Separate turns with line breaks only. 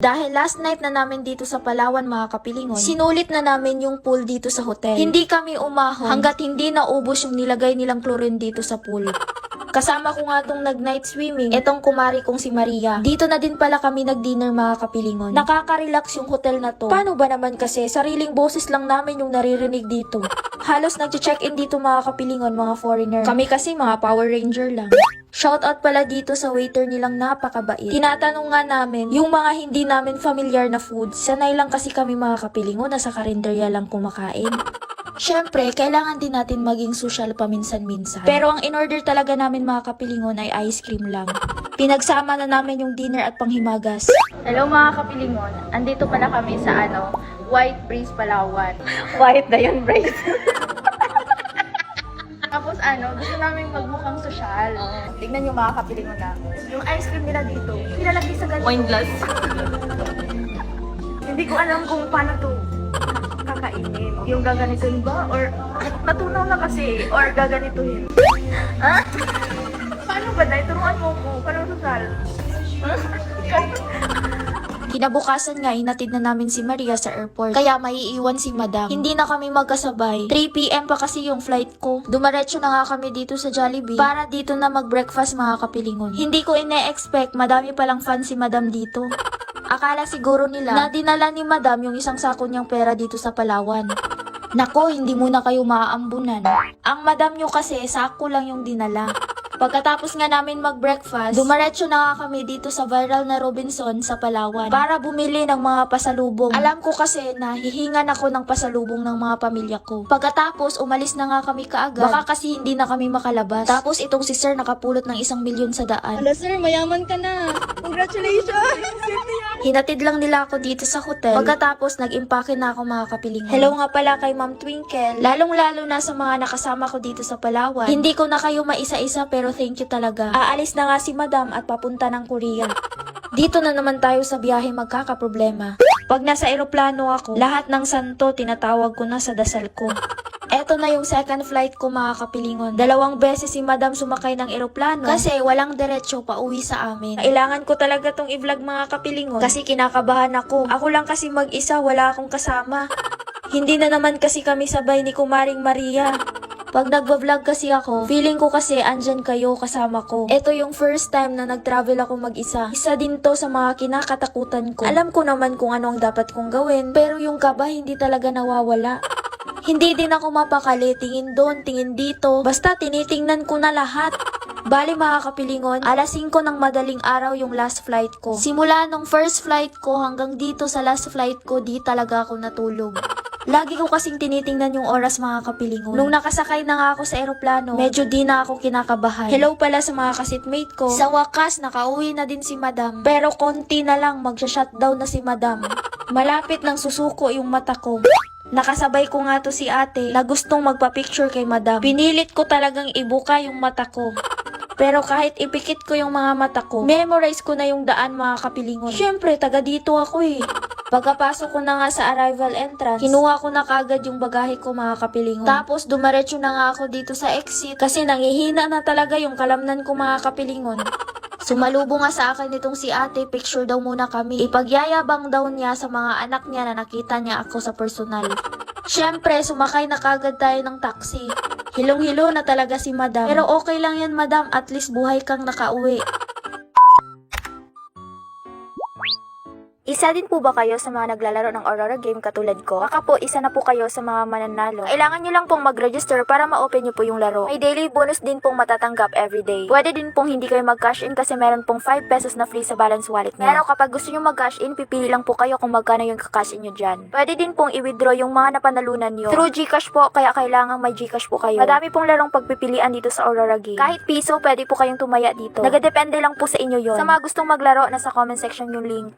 Dahil last night na namin dito sa Palawan mga kapilingon, sinulit na namin yung pool dito sa hotel. Hindi kami umahon hanggat hindi naubos yung nilagay nilang chlorine dito sa pool. Kasama ko nga tong nag-night swimming, etong kumari kong si Maria. Dito na din pala kami nag-dinner mga kapilingon. Nakaka-relax yung hotel na to. Paano ba naman kasi, sariling boses lang namin yung naririnig dito. Halos nag-check-in dito mga kapilingon, mga foreigner. Kami kasi mga Power Ranger lang. Shoutout pala dito sa waiter nilang napakabait. Tinatanong nga namin, yung mga hindi namin familiar na food, sanay lang kasi kami mga kapilingon na sa karinderya lang kumakain. Siyempre, kailangan din natin maging social paminsan-minsan. Pero ang in-order talaga namin mga kapilingon ay ice cream lang. Pinagsama na namin yung dinner at panghimagas.
Hello mga kapilingon, andito pala kami sa ano, White Breeze Palawan. White na yun, Breeze. magmukhang sosyal. Tignan yung mga kapilingon na. Yung ice cream nila dito, pinalagay sa ganito. Wine glass. Hindi ko alam kung paano to kakainin. Yung gaganituin ba? Or natunaw na kasi? Or gaganituhin? Ha? Paano ba, Day? Turuan mo ko. Paano sosyal?
Kinabukasan nga, inatid na namin si Maria sa airport. Kaya maiiwan si Madam. Hindi na kami magkasabay. 3pm pa kasi yung flight ko. Dumaretso na nga kami dito sa Jollibee para dito na mag-breakfast mga kapilingon. Hindi ko ine-expect madami palang fan si Madam dito. Akala siguro nila na dinala ni Madam yung isang sako niyang pera dito sa Palawan. Nako, hindi muna kayo maaambunan. Ang madam nyo kasi, sako lang yung dinala. Pagkatapos nga namin mag-breakfast, dumaretso na nga kami dito sa viral na Robinson sa Palawan para bumili ng mga pasalubong. Alam ko kasi na hihingan ako ng pasalubong ng mga pamilya ko. Pagkatapos, umalis na nga kami kaagad. Baka kasi hindi na kami makalabas. Tapos itong si sir nakapulot ng isang milyon sa daan.
Hello sir, mayaman ka na. Congratulations!
Hinatid lang nila ako dito sa hotel. Pagkatapos, nag-impake na ako mga kapilingan. Hello nga pala kay Ma'am Twinkle. Lalong-lalo na sa mga nakasama ko dito sa Palawan. Hindi ko na kayo maisa-isa pero thank you talaga. Aalis na nga si Madam at papunta ng Korea. Dito na naman tayo sa biyahe magkakaproblema. Pag nasa eroplano ako, lahat ng santo tinatawag ko na sa dasal ko. Eto na yung second flight ko mga kapilingon. Dalawang beses si Madam sumakay ng eroplano kasi walang diretsyo pa uwi sa amin. Kailangan ko talaga tong i-vlog mga kapilingon kasi kinakabahan ako. Ako lang kasi mag-isa, wala akong kasama. Hindi na naman kasi kami sabay ni Kumaring Maria. Pag nagbablog kasi ako, feeling ko kasi andyan kayo kasama ko. Ito yung first time na nag-travel ako mag-isa. Isa din to sa mga kinakatakutan ko. Alam ko naman kung ano ang dapat kong gawin, pero yung kaba hindi talaga nawawala. Hindi din ako mapakali, tingin doon, tingin dito. Basta tinitingnan ko na lahat. Bali mga kapilingon, alas 5 ng madaling araw yung last flight ko. Simula nung first flight ko hanggang dito sa last flight ko, di talaga ako natulog. Lagi ko kasing tinitingnan yung oras mga kapilingon. Nung nakasakay na nga ako sa eroplano, medyo di na ako kinakabahan. Hello pala sa mga kasitmate ko. Sa wakas, nakauwi na din si madam. Pero konti na lang, magsha-shutdown na si madam. Malapit nang susuko yung mata ko. Nakasabay ko nga to si ate na gustong magpa-picture kay madam. Pinilit ko talagang ibuka yung mata ko. Pero kahit ipikit ko yung mga mata ko, memorize ko na yung daan mga kapilingon. Siyempre, taga dito ako eh. Pagkapasok ko na nga sa arrival entrance, kinuha ko na kagad yung bagahe ko mga kapilingon. Tapos dumaretso na nga ako dito sa exit kasi nangihina na talaga yung kalamnan ko mga kapilingon. Sumalubo nga sa akin itong si ate, picture daw muna kami. Ipagyayabang daw niya sa mga anak niya na nakita niya ako sa personal. Siyempre, sumakay na kagad tayo ng taxi. Hilong-hilo na talaga si madam. Pero okay lang yan madam, at least buhay kang nakauwi. Isa din po ba kayo sa mga naglalaro ng Aurora game katulad ko? Baka po isa na po kayo sa mga mananalo. Kailangan nyo lang pong mag-register para ma-open nyo po yung laro. May daily bonus din pong matatanggap everyday. Pwede din pong hindi kayo mag-cash in kasi meron pong 5 pesos na free sa balance wallet nyo. Pero kapag gusto nyo mag-cash in, pipili lang po kayo kung magkano yung kakash in nyo dyan. Pwede din pong i-withdraw yung mga napanalunan nyo. Through Gcash po, kaya kailangan may Gcash po kayo. Madami pong larong pagpipilian dito sa Aurora game. Kahit piso, pwede po kayong tumaya dito. Nagadepende lang po sa inyo yon. Sa mga gustong maglaro, nasa comment section yung link.